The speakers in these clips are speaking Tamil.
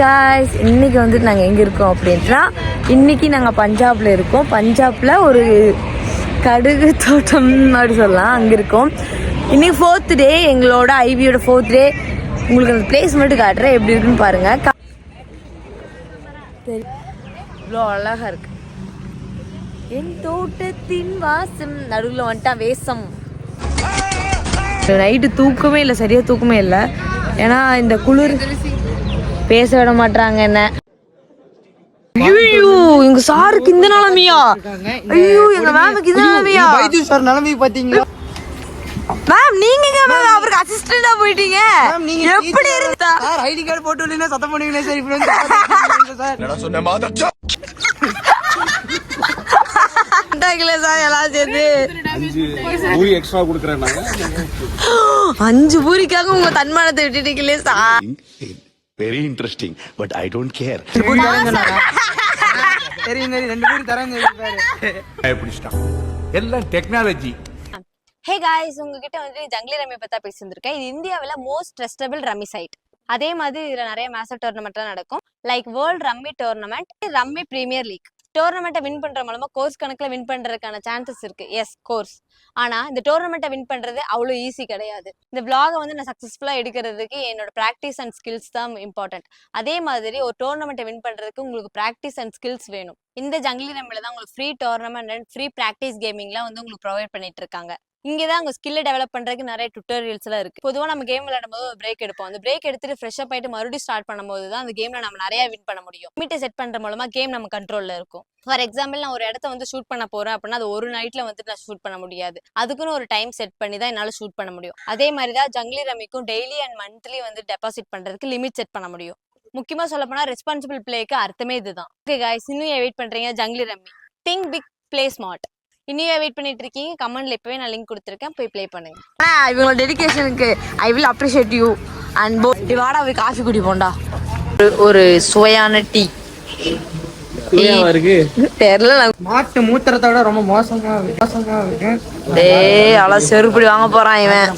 காய்ஸ் இன்னைக்கு வந்துட்டு நாங்கள் எங்கே இருக்கோம் அப்படின்னா இன்னைக்கு நாங்கள் பஞ்சாப்ல இருக்கோம். பஞ்சாப்ல ஒரு கடுகு தோட்டம் அப்படி சொல்லலாம் அங்கே இருக்கோம். இன்னைக்கு ஃபோர்த் டே எங்களோட ஐவியோட ஃபோர்த் டே உங்களுக்கு அந்த பிளேஸ் மட்டும் காட்டுறேன் எப்படி இருக்குன்னு பாருங்க. இவ்வளோ அழகா இருக்கு. என் தோட்டத்தின் வாசம் நடுவில் வந்துட்டான் வேஷம். நைட்டு தூக்கமே இல்லை சரியா தூக்கமே இல்லை. ஏன்னா இந்த குளிர் பேச விட மாட்டாங்க என்ன? ஐயோ எங்க சாருக்கு இந்த நிலைமையா? ஐயோ எங்க மேமுக்கு இந்த நிலைமையா? வைத்திய சார் நிலைமை பாத்தீங்களா மேம் நீங்க எங்க மேம் அவருக்கு அசிஸ்டண்டா போயிட்டீங்க. எப்படி இருந்தா? சார் ஐடி கார்டு போட்டு இல்லைன்னா சத்தம் பண்ணுவீங்களே சார்? இப்படி சார்? எல்லாம் சேர்ந்து அஞ்சு பூரி எக்ஸ்ட்ரா கொடுக்குறேன் நாங்க அஞ்சு பூரிக்காக உங்க தன்மானத்தை விட்டுட்டீங்களே sir. Very interesting, but I don't care. Puri தரேன் சொன்னாரா? தெரியும் தெரியும் ரெண்டு பூரி தரேன் சொல்லிருக்காரு பிடிச்சிட்டான் எல்லாம் டெக்னாலஜி ஹே காய்ஸ் உங்ககிட்ட வந்து ஜங்லி ரம்மி பத்தா பேசியிருந்திருக்கேன். இது இந்தியாவில் மோஸ்ட் ட்ரஸ்டபிள் ரம்மி சைட் அதே மாதிரி இதில் நிறைய மேச டோர்னமெண்ட்லாம் நடக்கும். Like world rummy tournament rummy premier league டோர்னமெண்ட்டை win பண்ற மூலமா கோர்ஸ் கணக்குல வின் பண்றதுக்கான சான்சஸ் இருக்கு. எஸ் கோர்ஸ் ஆனா இந்த டோர்னமெண்ட்டை வின் பண்றது அவ்வளோ ஈஸி கிடையாது. இந்த vlog-அ வந்து நான் சக்ஸஸ்ஃபுல்லாக எடுக்கிறதுக்கு என்னோட ப்ராக்டிஸ் அண்ட் ஸ்கில்ஸ் தான் இம்பார்ட்டன்ட் அதே மாதிரி ஒரு டோர்னமெண்ட்டை வின் பண்றதுக்கு உங்களுக்கு ப்ராக்டிஸ் அண்ட் ஸ்கில்ஸ் வேணும். இந்த ஜங்கிலி ரம்மில தான் உங்களுக்கு free tournament and free practice கேமிங்லாம் வந்து உங்களுக்கு ப்ரொவைட் பண்ணிட்டு இருக்காங்க. இங்கே தான் உங்கள் ஸ்கில்லை டெவலப் பண்ணுறதுக்கு நிறைய டுட்டோரியல்ஸ்லாம் இருக்குது பொதுவாக நம்ம கேம் விளையாடும் போது ஒரு பிரேக் எடுப்போம். அந்த பிரேக் எடுத்துட்டு ஃப்ரெஷ் ஆகிட்டு மறுபடியும் ஸ்டார்ட் பண்ணும்போது தான் அந்த கேமில் நம்ம நிறையா வின் பண்ண முடியும். லிமிட்டை செட் பண்ணுற மூலமாக கேம் நம்ம கண்ட்ரோலில் இருக்கும். ஃபார் எக்ஸாம்பிள் நான் ஒரு இடத்த வந்து ஷூட் பண்ண போகிறேன் அப்படின்னா அது ஒரு நைட்டில் வந்துட்டு நான் ஷூட் பண்ண முடியாது. அதுக்குன்னு ஒரு டைம் செட் பண்ணி தான் என்னால் ஷூட் பண்ண முடியும். அதே மாதிரி தான் ஜங்லி ரமிக்கும் டெய்லி அண்ட் மந்த்லி வந்து டெபாசிட் பண்ணுறதுக்கு லிமிட் செட் பண்ண முடியும். முக்கியமாக சொல்ல போனால் ரெஸ்பான்சிபிள் பிளேக்கு அர்த்தமே இதுதான். ஓகே காய்ஸ் இன்னும் வெயிட் பண்ணுறீங்க Junglee rummy. Think big play smart இன்னும் வெயிட் பண்ணிட்டு இருக்கீங்க. கமெண்ட்ல இப்பவே நான் லிங்க் கொடுத்துருக்கேன். போய் ப்ளே பண்ணுங்க. இவங்களோட டெடிகேஷனுக்கு I will appreciate you and போ வாடா போய் காஃபி குடி போண்டா. ஒரு- ஒரு சுவையான டீ. தெரியல மாட்டு மூத்திரத்தை விட ரொம்ப மோசமா. மோசமா இருக்கு. டேய் அவ்வளோ செருப்படி வாங்க போறான் இவன்.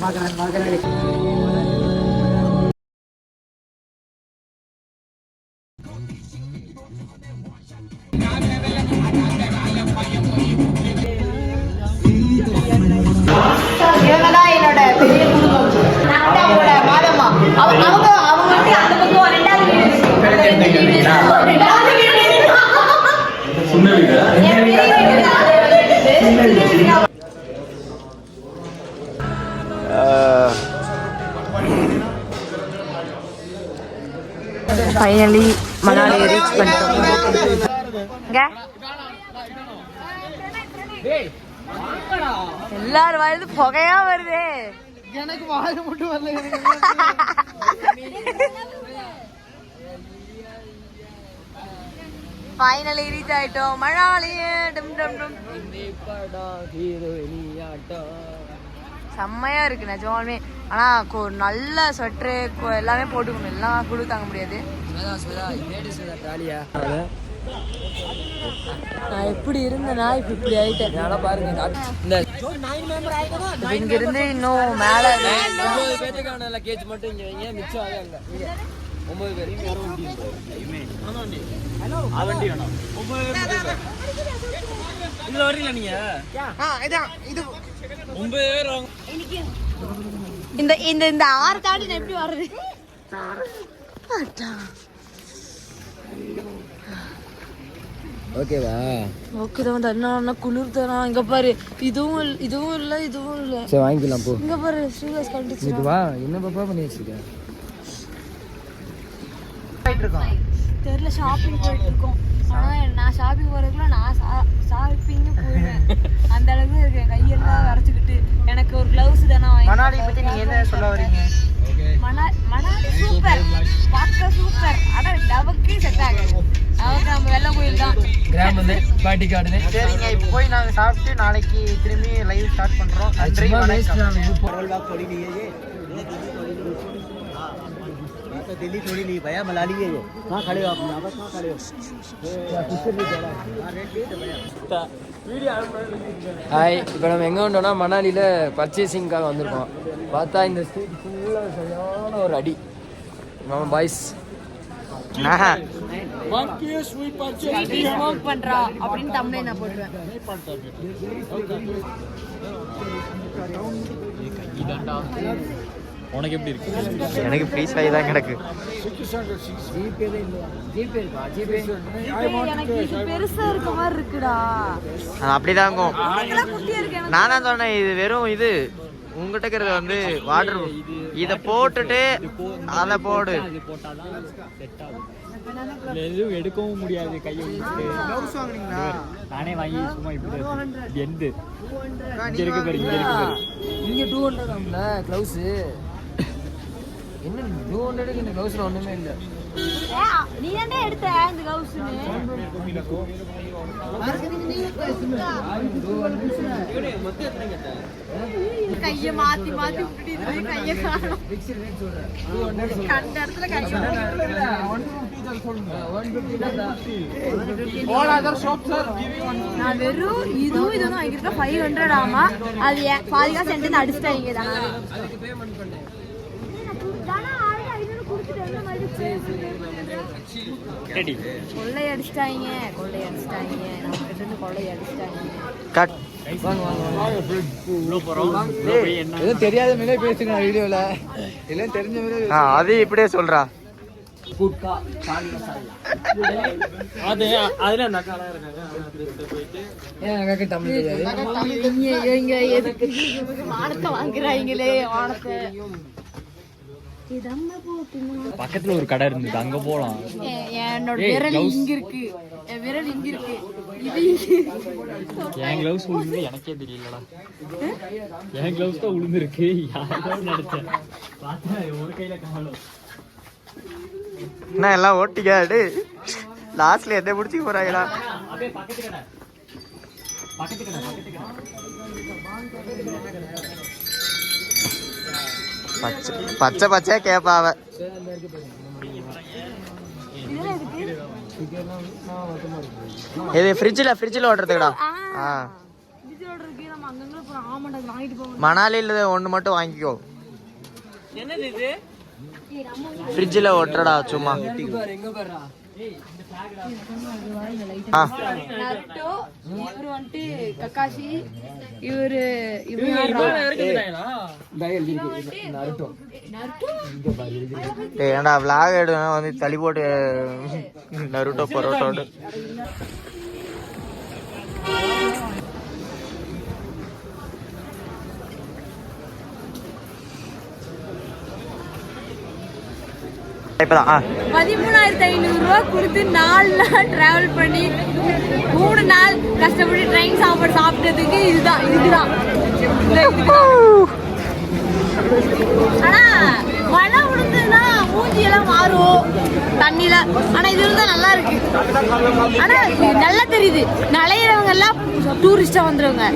பாக்குறேன் பாக்குறேன் ஃபைனலி மணாலி ரீச் பண்ணிட்டோம். எல்லாரும் வருது புகையா வருது. எனக்கு வாய் மட்டும் வரல ஃபைனலி ரீச் ஆயிட்டோம் மணாலி டும் டும் டும் செம்மையா இருக்கு நிஜமாலுமே. ஆனா நல்ல ஸ்வெட்ரு எல்லாமே போட்டுக்கணும். எல்லாம் குழு தாங்க முடியாது. நான் எப்படி இருந்தேனா இப்ப இப்படி ஆயிட்டேன். இப்ப இங்க இருந்து இன்னும் மேல இந்த இந்த இந்த ஆறு தாண்டி நான் எப்படி வர்றது ஓகேவா ஓகே தான் தண்ணா குளிர் தரான் இங்க பாரு இதுவும் இதுவும் இல்ல இதுவும் இல்ல சரி வாங்கிக்கலாம் போ இங்க பாரு ஸ்ரீலஸ் கண்டிச்சு இது வா என்ன பாப்பா பண்ணி வச்சிருக்க இருக்கோம் தெரியல ஷாப்பிங் போயிட்டு இருக்கோம் ஆனா நான் ஷாப்பிங் போறதுக்குள்ள நான் ஷாப்பிங் போயிடுவேன். அந்த அளவுக்கு இருக்கு கையெல்லாம் வரைச்சுக்கிட்டு எனக்கு ஒரு கிளவுஸ் தானே வாங்கி மணாலி பத்தி நீங்க என்ன சொல்ல வரீங்க? மணா- மணாலி சூப்பர் பார்க்க சூப்பர் ஆனா நமக்கு செட் ஆகாது நமக்கு நம்ம வெள்ளம் கோயில் தான். கிராம் வந்து பாட்டி கார்டு சரிங்க இப்போ போய் நாங்க சாப்பிட்டு நாளைக்கு திரும்பி லைவ் ஸ்டார்ட் பண்றோம். நன்றி दिल्ली थोड़ी नहीं भैया मनाली है ये कहाँ खड़े हो आप यहाँ पर कहाँ खड़े हो ஹாய் இப்போ நம்ம எங்கே வந்தோம்னா மணாலியில் பர்ச்சேசிங்காக வந்திருக்கோம் பார்த்தா இந்த ஸ்ட்ரீட் ஃபுல்லாக சரியான ஒரு அடி நம்ம பாய்ஸ் ஸ்மோக் பண்றா அப்படின்னு தமிழை நான் போட்டுருவேன் உனக்கு எப்படி இருக்கு? எனக்கு ஃப்ரீஸ் ஆகி தான் கிடக்கு. எனக்கு இது பெருசா இருக்க மாதிரி இருக்குடா அப்படிதான் இருக்கும். நான் தான் சொன்னேன் இது வெறும் இது. உங்ககிட்ட இருக்கிறது வந்து வாட்டர் இதை போட்டுட்டு அதை போடு. எதுவும் எடுக்கவும் முடியாது. கையை நானே வாங்கி சும்மா இப்படி இது எண்டு இங்க இருக்கு பாரு இங்க இருக்கு இங்க டூ ஹண்ட்ரட் க்ளவுஸ் என்ன டூ ஹண்ட்ரடுக்கு இந்த இல்லை. நீ தானே எடுத்த இந்த கைய மாத்தி மாத்தி விட்டுட்டு கைய காணும் கண்ட இடத்துல கைய நான் வெறும் இதுவும் இதுவும் வாங்கியிருக்கேன் ஃபைவ் ஹண்ட்ரட் ஆமா. அது ஏன் பாதி காசு என்கிட்ட அடிச்சிட்டாங்க ரெடி. கொள்ளை அடிச்சிட்டாங்க கொள்ளை அடிச்சிட்டாங்க நம்ம கிட்ட இருந்து கொள்ளை அடிச்சிட்டாங்க கட் தெரியாத மேலே பேசுங்க வீடியோல. எல்லாம் தெரிஞ்ச மேலே அது இப்படியே சொல்றா. வாங்குறாங்களே வானத்தை பக்கத்துல ஒரு கடை இருந்தது. அங்க போலாம். என்னோட விரல் இங்க இருக்கு. என் விரல் இங்க இருக்கு. இது என் கிளவுஸ் உளுந்து எனக்கே தெரியலடா. என் கிளவுஸ் தான் உளுந்து இருக்கு யாரோ நினைச்சேன் பார்த்தா ஒரு கையில காணும் என்ன எல்லாம் ஓட்டிக்காடு லாஸ்ட்ல எதை பிடிச்சி போறாங்களா அப்படியே பக்கத்து கடை. பக்கத்து கடை பக்கத்து கடை. பச்சை பச்சை பச்சையா கேப்பாவ. இது ஃப்ரிட்ஜில் ஃப்ரிட்ஜில் ஓட்டுறதுக்குடா. ஆ. மணாலியில் ஒன்று மட்டும் வாங்கிக்கோ. ஃப்ரிட்ஜில் ஓட்டுறடா சும்மா. நருட்டோ இவரு வந்துட்டு கக்காஷி இவரு இவரு நருட்டோ. டேய், ஏன்டா விளாக் எடுக்கணும் வந்து தள்ளி போட்டு நருட்டோ பரோட்டோட்டு இப்பதான் பதிமூணாயிரத்தி ஐநூறு கொடுத்து நாலு நாள் ட்ராவல் பண்ணி மூணு நாள் கஷ்டப்பட்டு ட்ரெயின் சாப்பாடு சாப்பிட்டதுக்கு இதுதான் இதுதான். ஆனா மழை விழுந்ததுன்னா மூஞ்சி எல்லாம் மாறும். தண்ணியில. ஆனா இது இருந்தா நல்லா இருக்கு. ஆனா நல்லா தெரியுது. நலையிறவங்க எல்லாம் டூரிஸ்டா வந்துருவங்க.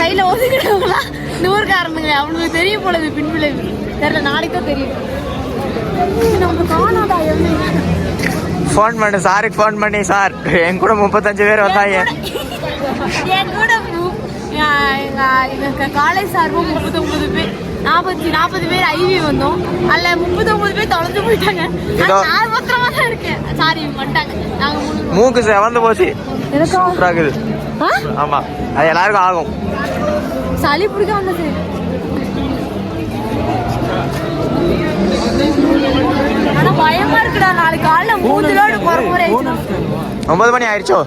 சைட்ல ஒதுக்கிட்டவங்க நூறுக்காரனுங்க அவங்களுக்கு ஊருக்காரனுங்க. தெரிய போல இது பின்விளைவு தெரியல நாளைக்கு தான் தெரியும் இது நம்ம காணாதா எவ்வளவு ஃபோன் பண்ணு சாருக்கு ஃபோன் பண்ணி சார் என் கூட முப்பத்தஞ்சு பேர் வந்தாங்க. என் கூட மு- ஆஹ் எங்க எங்க காலேஜ் சார்பும் முப்பத்தொன்பது பேர். நாற்பத்தி நாற்பது பேர் ஐவி வந்தோம். அதில் முப்பத்தொன்பது பேர் தொலைஞ்சு போயிட்டாங்க. நான் பத்திரமா தான் இருக்கேன். சாரி வந்துட்டாங்க. நாங்க மூணு பேர். மூக்கு செவந்து போச்சு. சூப்பரா இருக்குது. ஆ? ஆமா. அது எல்லாருக்கும் ஆகும். சளி பிடிக்க வந்தது ஆனா பயமா இருக்குடா நாளைக்கு காலைல போற மாதிரி ஆயிடுச்சு ஒன்பது மணி ஆயிடுச்சோ?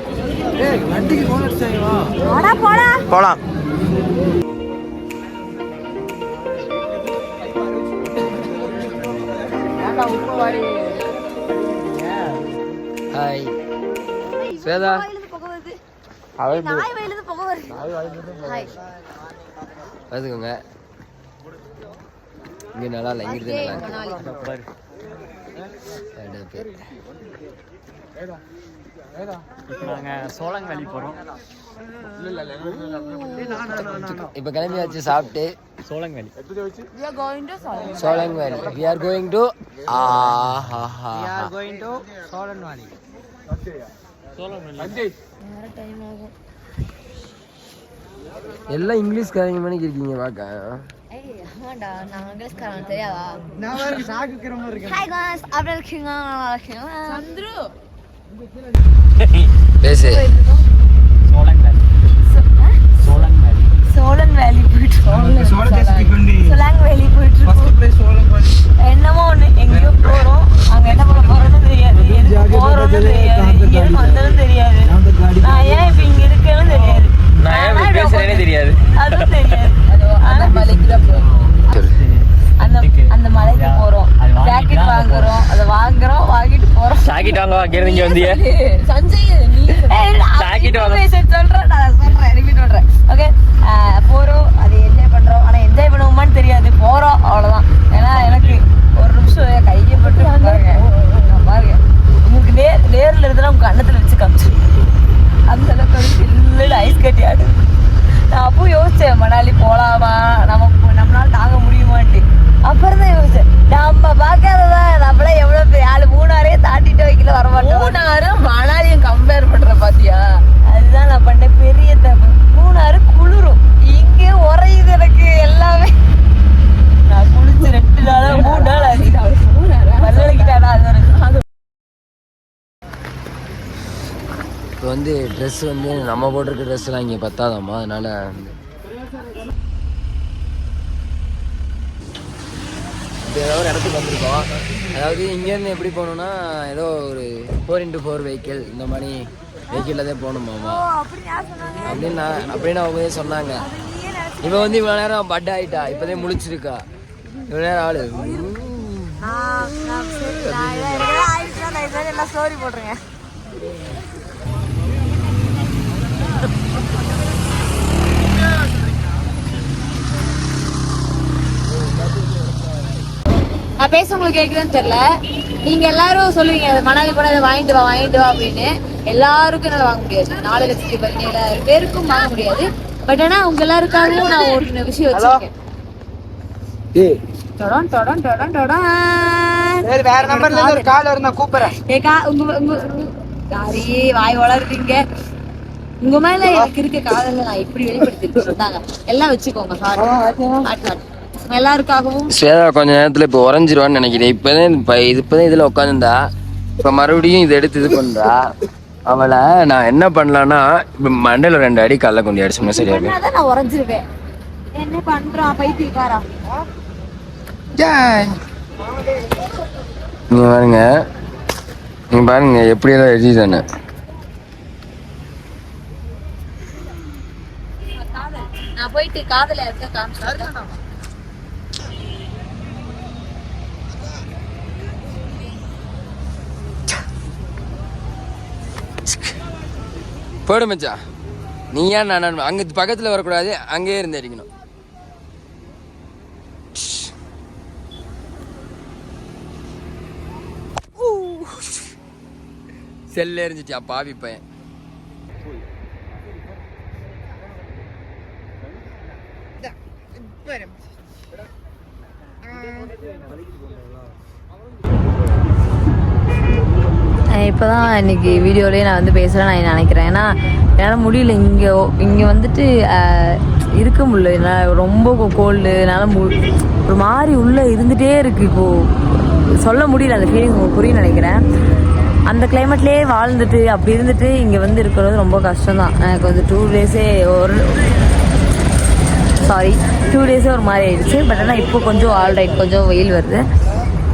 போலாம். ஹாய் ஸ்வேதா. வாயிலிருந்து புகை வருது அவள் நாய் வயிலிருந்து புகை வருது ஹாய் பார்த்துக்கோங்க இங்கே நல்லா இல்லை நல்லா இருக்கு. மணாலி. ரெண்டு பேர். இப்போ நாங்க சோளங்காலி போறோம். இப்போ கிளம்பியாச்சு சாப்பிட்டு. சோளங்காலி We are going to Solomon. சோழங்காரி வி ஆர் கோயிங் டு ஆஹா கோயிங் டு சோழன்வாடி சோளங்காலி வேற time ஆகும். எல்லாம் இங்கிலீஷ் காரங்க மணிக்கு இருக்கீங்க பார்க்க ஏய் ஆமாண்டா நான் இங்கிலீஷ்காரன் தெரியாதா? நான் வேற சாக்குக்கிற மாதிரி இருக்கேன். ஹாய் காய்ஸ் அப்படி இருக்கீங்க நல்லா இருக்கீங்களா? சந்துரு. பேசு. சோழன் வேலி சோழன் வேலி சோழன் வேலி போயிட்டு சொலாங் வேலி போயிட்டு இருக்கோம். ஃபர்ஸ்ட் பிளேஸ் பண்ணி என்னமோ ஒண்ணு எங்கேயோ போறோம். அங்க என்ன பண்ண போறோம்னு தெரியாது. எதுக்கு போறோம்னு தெரியாது. இங்க வந்ததும் தெரியாது. நான் ஏன் இப்ப இங்க இருக்கேன்னு தெரியாது. நான் ஏன் பேசுறேனே தெரியாது. அதுவும் தெரியாது. அந்த மலைக்கு தான் போறோம். அந்த அந்த மலைக்கு போறோம். ஜாக்கெட் வாங்குறோம். அதை வாங்குறோம் வாங்கிட்டு போறோம். ஜாக்கெட் வாங்க வாங்க. இங்க வந்திய. சஞ்சய் நீ Jacket வாங்க. சொல்றேன். நான் சொல்றேன். ரிப்பீட் பண்றேன். ஓகே போறோம். அதை என்ஜாய் பண்றோம். ஆனா என்ஜாய் பண்ணுவோமான்னு தெரியாது. போறோம். அவ்வளவுதான். ஏன்னா எனக்கு ஒரு நிமிஷம் கையை பட்டு பாருங்க. பாருங்க. உங்களுக்கு நேர் நேர்ல இருந்தா உங்க கண்ணத்துல வச்சு காமிச்சு அந்த அளவுக்கு ஒரு சில்லுன்னு ஐஸ் கட்டி ஆடு நான் அப்போ யோசிச்சேன் மணாலி போலாமா நமக்கு நம்மளால தாங்க முடியுமான்ட்டு. அப்புறம் தான் யோசிச்சேன் நம்ம பார்க்காததான் நம்மள எவ்வளவு ஆளு மூணாரே தாண்டிட்டு வைக்கல வர மாட்டோம் மூணாரும் மணாலியும் கம்பேர் பண்ற பாத்தியா அதுதான் நான் பண்ண பெரிய தப்பு மூணாறு குளிரும் இங்கே உறையுது எனக்கு எல்லாமே நான் குளிச்சு ரெண்டு நாளா மூணு நாள் ஆச்சு பல்லடிக்கிட்டாடா அது ஒரு இப்போ வந்து ட்ரெஸ் வந்து நம்ம போட்டிருக்க ட்ரெஸ்லாம் இங்கே பத்தாதாம்மா அதனால ஏதோ ஒரு இடத்துக்கு வந்திருக்கோம். அதாவது இங்கேருந்து எப்படி போகணுன்னா ஏதோ ஒரு ஃபோர் இன்ட்டு ஃபோர் வெஹிக்கிள் இந்த மாதிரி வெஹிக்கிளில் தான் போகணுமாம்மா. அப்படின்னு நான் அப்படின்னு அவங்க சொன்னாங்க. இப்போ வந்து இவ்வளோ நேரம் பட் ஆகிட்டா இப்போதே முழிச்சிருக்கா. இவ்வளோ நேரம் ஆளு. எல்லாம் ஸ்டோரி போட்டுருங்க நான் பேச உங்களுக்கு கேக்குதுன்னு தெரியல. நீங்க எல்லாரும் சொல்லுவீங்க அது மணாலி போனா இதை வாங்கிட்டு வா வாங்கிட்டு வா அப்படின்னு. எல்லாருக்கும் என்னால வாங்க முடியாது. நாலு லட்சத்தி பதினேழாயிரம் பேருக்கும் வாங்க முடியாது. பட் ஆனா உங்க எல்லாருக்காகவும் நான் ஒரு விஷயம் வச்சிருக்கேன். தொடன் தொடன் தொடன் தொடன் சரி வேற நம்பர்ல இருந்து ஒரு கால் இருந்தா கூப்பிடுறேன். ஏக்கா உங்க உங்க யாரி வாய் வளருதீங்க உங்க மேல எனக்கு இருக்க காதல நான் இப்படி வெளிப்படுத்திருக்கேன் சொன்னாங்க எல்லாம் வச்சுக்கோங்க சாரி எல்லாருக்காகவும். ஸ்வேதா கொஞ்ச நேரத்தில் இப்போ உறைஞ்சிருவான்னு நினைக்கிறேன். இப்போதான் இப்போ இது இப்போதான் இதில் உட்காந்துருந்தா இப்போ மறுபடியும் இதை எடுத்து இது பண்ணுறா அவளை நான் என்ன பண்ணலான்னா இப்போ மண்டையில் ரெண்டு அடி கல்ல கொண்டு அடிச்சோம்னா சரியா இருக்கும் தான் நான் உறைஞ்சிருவேன். என்ன பண்றான் பைத்தியக்காரா? நீங்க பாருங்க. நீங்க பாருங்க எப்படி எல்லாம் எழுதிதானே நான் போயிட்டு காதல இருக்க காமிச்சு போடு மச்சா. நீ ஏன் நான் அங்கே பக்கத்தில் வரக்கூடாது அங்கேயே இருந்து அடிக்கணும். செல்ல எரிஞ்சிட்டியா பாவி பையன் இப்போ தான் இன்னைக்கு வீடியோலேயே நான் வந்து பேசுகிறேன் நான் நினைக்கிறேன். ஏன்னா என்னால் முடியல. இங்கே இங்கே வந்துட்டு இருக்க முடியல. என்னால் ரொம்ப கோல்டு என்னால் மு ஒரு மாதிரி உள்ளே இருந்துகிட்டே இருக்குது இப்போது சொல்ல முடியல. அந்த ஃபீலிங் உங்களுக்கு நினைக்கிறேன். அந்த கிளைமேட்லேயே வாழ்ந்துட்டு அப்படி இருந்துட்டு இங்கே வந்து இருக்கிறது ரொம்ப கஷ்டம் தான் எனக்கு வந்து டூ டேஸே ஒரு சாரி டூ டேஸே ஒரு மாதிரி ஆயிடுச்சு. பட் ஆனால் இப்போ கொஞ்சம் ஆல்ரைட் கொஞ்சம் வெயில் வருது.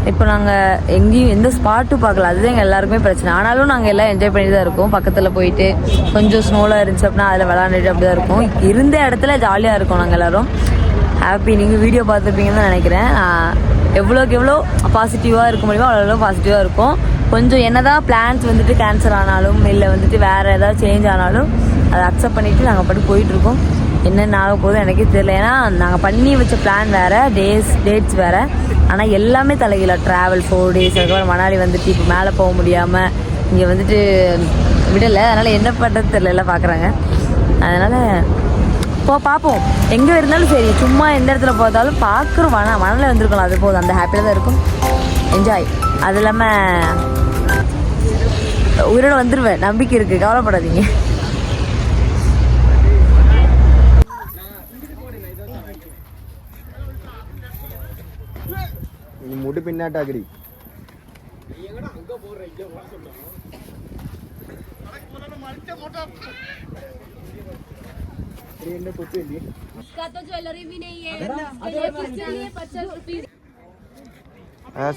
இப்போ நாங்கள் எங்கேயும் எந்த ஸ்பாட்டும் பார்க்கல. அதுதான் எங்கள் எல்லாருக்குமே பிரச்சனை. ஆனாலும் நாங்கள் எல்லாம் என்ஜாய் பண்ணி தான் இருக்கோம். பக்கத்தில் போயிட்டு கொஞ்சம் ஸ்னோலாக இருந்துச்சு அப்படின்னா அதில் விளாண்டுட்டு அப்படி தான் இருக்கும். இருந்த இடத்துல ஜாலியாக இருக்கோம் நாங்கள் எல்லோரும். ஹாப்பி நீங்கள் வீடியோ பார்த்துருப்பீங்கன்னு தான் நினைக்கிறேன். எவ்வளோக்கு எவ்வளோ பாசிட்டிவாக இருக்க முடியுமோ அவ்வளோ பாசிட்டிவாக இருக்கும். கொஞ்சம் என்னதான் பிளான்ஸ் வந்துட்டு கேன்சல் ஆனாலும் இல்லை வந்துட்டு வேறு ஏதாவது சேஞ்ச் ஆனாலும் அதை அக்செப்ட் பண்ணிவிட்டு நாங்கள் பாட்டு போயிட்டுருக்கோம் என்னென்ன ஆக போதும் எனக்கே தெரியல. ஏன்னா நாங்கள் பண்ணி வச்ச பிளான் வேறு டேஸ் டேட்ஸ் வேறு. ஆனால் எல்லாமே தலைகீழ. ட்ராவல் ஃபோர் டேஸ் அதுக்கப்புறம் மணாலி வந்துட்டு இப்போ மேலே போக முடியாமல் இங்கே வந்துட்டு விடலை. அதனால் என்ன பண்ணுறது தெரியல எல்லாம் பார்க்குறாங்க அதனால் போ பார்ப்போம் எங்கே இருந்தாலும் சரி சும்மா எந்த இடத்துல பார்த்தாலும் பார்க்குறோம் மன மணலில் வந்துருக்கலாம். அது போதும். அந்த ஹாப்பியாக தான் இருக்கும். என்ஜாய் அது இல்லாமல் உயிரோட வந்துடுவேன் நம்பிக்கை இருக்குது கவலைப்படாதீங்க. முடி பின்னாட்டாக்கடி.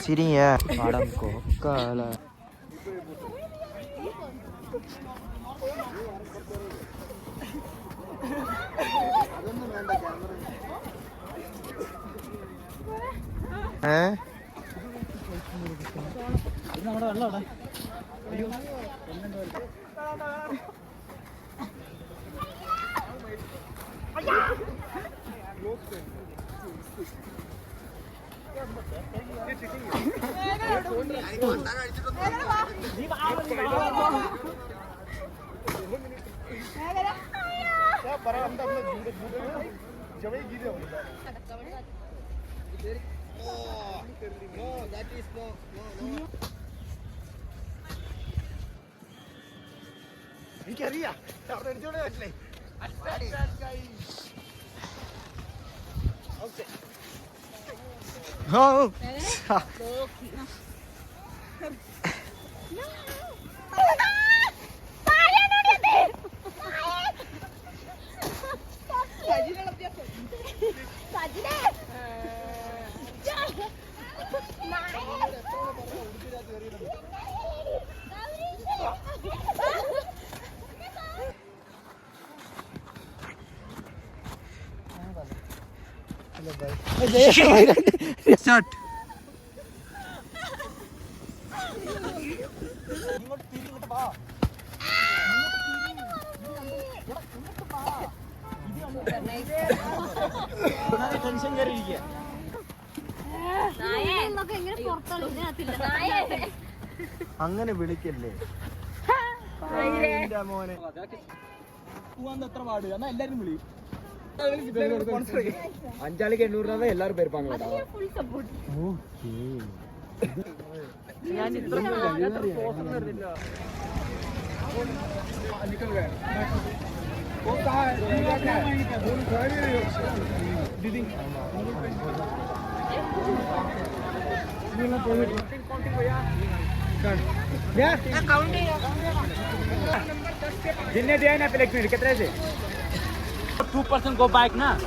சிரிங்க படம் கொக்கால ഏ പറയാം എന്താ ജൂടെ ജൂടെ ജവൈ ഗീതയോ No, that is no, no, no. എനിക്കറിയാം അവിടെ അടിച്ചോടെ പറ്റില്ലേ സജിനെ. സ്റ്റാർട്ട് അങ്ങനെ വിളിക്കല്ലേ? മോനെ. പോവാൻ എത്ര പാട്? എന്നാ എല്ലാരും വിളിയും அஞ்சாளுக்கு எண்ணூறு ரூபா தான் எல்லாரும் போயிருப்பாங்களா ஓகே ഞാൻ ഇത്ര പോസ്റ്റ് വരുന്നില്ല जिनने दिया ना प्लेट कितने से टू परसेंट गो बैक ना